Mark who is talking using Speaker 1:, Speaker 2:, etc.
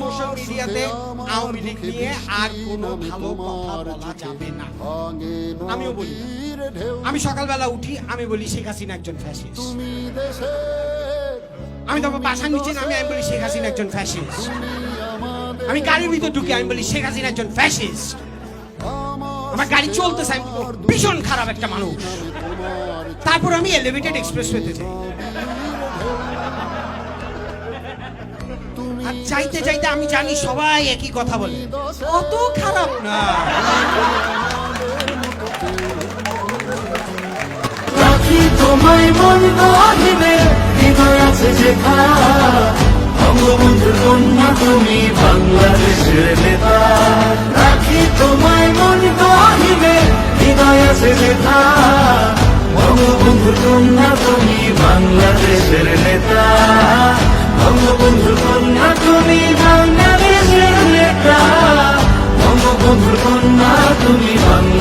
Speaker 1: Social মিডিয়াতে আওয়ামী লীগ নিয়ে আর কোনো ভালো কথা বলা যাবে না। আমিও বলি আমি সকালবেলা উঠি আমি বলি শেখ হাসিনা একজন ফ্যাসিস্ট আমি তখন বাসার নিচে নামে আমি বলি শেখ হাসিনা একজন ফ্যাসিস্ট আমি গাড়ির ভিতর ঢুকে আমি বলি শেখ হাসিনা একজন ফ্যাসিস্ট আমার গাড়ি চলতেছে আমি ভীষণ খারাপ একটা মানুষ। তারপর আমি এলিভেটেড এক্সপ্রেস পেতে যাই। আর চাইতে চাইতে আমি জানি সবাই একই কথা বলে। অত খারাপ না।
Speaker 2: তোমায় মন হৃদয় আছে যেথা বঙ্গবন্ধুর কন্যা, তুমি বাংলাদেশের নেতা। রাখি তোমায় মন গহিনে হৃদয় আছে যেথা বঙ্গবন্ধুর কন্যা, তুমি বাংলাদেশের নেতা। তুমি নেতা